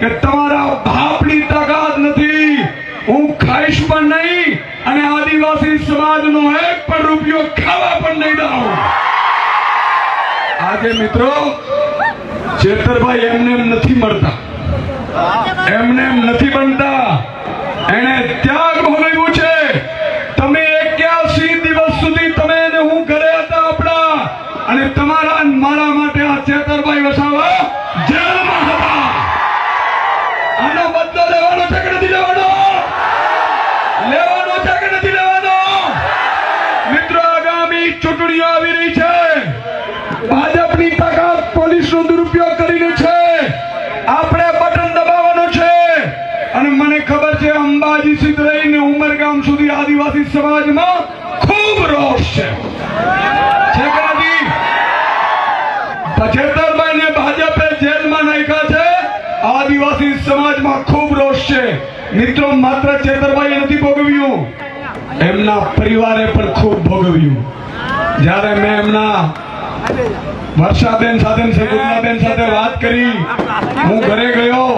કે તમારા બાપની તાકાત નથી. હું ખાઈશ પણ નહીં અને આદિવાસી સમાજનો એક પણ રૂપિયો ખાવા પણ નહીં દઉં. આજે મિત્રો, ચેતરભાઈ એમને એમ નથી મળતા. એમને એમ નથી બનતા. એને ત્યાગ ભોગવ્યું નથી લેવાનો. મિત્રો, આગામી ચૂંટણીઓ આવી રહી છે. ભાજપની તાકાત પોલીસનો દુરુપયોગ કરીને છે. આપણે બટન દબાવવાનું છે. અને મને ખબર છે, અંબાજી સિદ્ધ લઈને ઉમરગામ સુધી આદિવાસી સમાજમાં ખૂબ રોષ છે. છે આદિવાસી સમાજમાં ખૂબ રોષ છે. મિત્રો, માત્ર ચેતરભાઈ નથી ભોગવ્યું. એમના પરિવારે પણ ખૂબ ભોગવ્યું. જ્યારે મેં એમના વર્ષાબેન સાથે શગુનાબેન સાથે વાત કરી, હું ઘરે ગયો.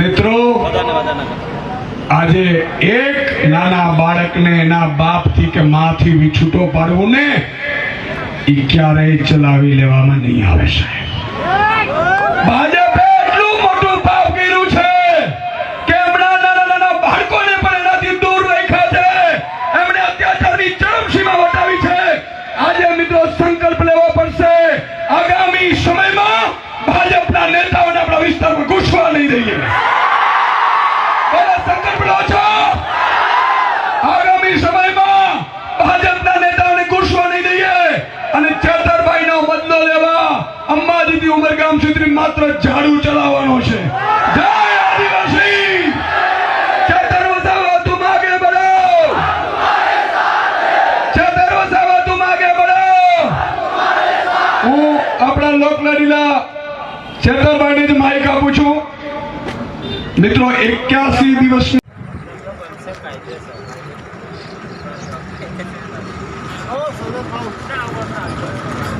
મિત્રો, આજે એક નાના બાળકને એના બાપથી કે માથી વિછૂટો પાડવું ને એ ક્યારેય ચલાવી લેવામાં નહીં આવે સાહેબ. ઘૂસવા નહીં દઈએ પહેલા સંકલ્પ લો છો આગામી સમયમાં ભાજપના નેતાઓને ઘૂસવા નહીં દઈએ અને ચેતરભાઈનો બદલો લેવા અંબાજીથી ઉમરગામ સુધી માત્ર ઝાડુ ચલાવવાનો છે. જય આદિવાસી! ચેતર વસાવા તુમ આગે બઢો ચેતર વસાવા તુમ આગે બઢો હું આપણા લોકલાડીલા ચેતરભાઈને જ માઇક આપું છું. મિત્રો એક્યાસી દિવસ Oh, so that's how